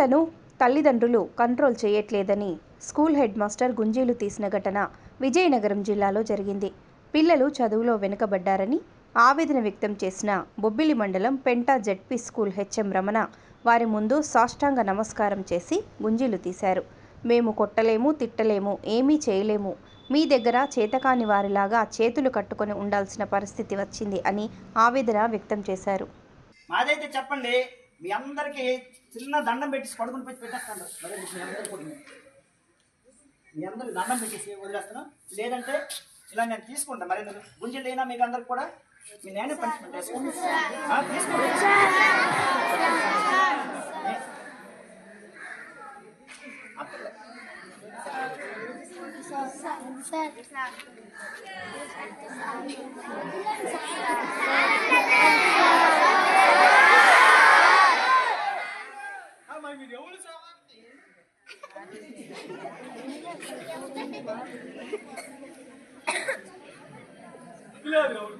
పిల్లలను తల్లిదండ్రులు కంట్రోల్ చేయట్లేదని స్కూల్ హెడ్ మాస్టర్ గుంజీలు తీసిన ఘటన విజయనగరం జిల్లాలో జరిగింది. పిల్లలు చదువులో వెనుకబడ్డారని ఆవేదన వ్యక్తం చేసిన బొబ్బిలి మండలం Penta ZP school HM Ramana వారి ముందు సాష్టాంగ నమస్కారం చేసి గుంజీలు తీశారు. మేము కొట్టలేము తిట్టలేము ఏమీ చేయలేము. మీ దగ్గర చేతకాని వారిలాగా చేతులు కట్టుకొని ఉండాల్సిన పరిస్థితి వచ్చింది అని ఆవేదన వ్యక్తం చేశారు. మాదైతే చెప్పండి మీ అందరికి చిన్న దండం పెట్టి పడుకుని పెట్టి పెట్టేస్తాను. మీ అందరికీ కూడా. మీ అందరికి దండం పెట్టేసి వదిలేస్తాను లేదంటే ఇలా నేను తీసుకుంటాను మరి గుంజలు అయినా మీకు అందరికి కూడా? మీ నేనే పనిష్మెంట్ తీసుకోండి ఆ, తీసుకోండి అప్పుడు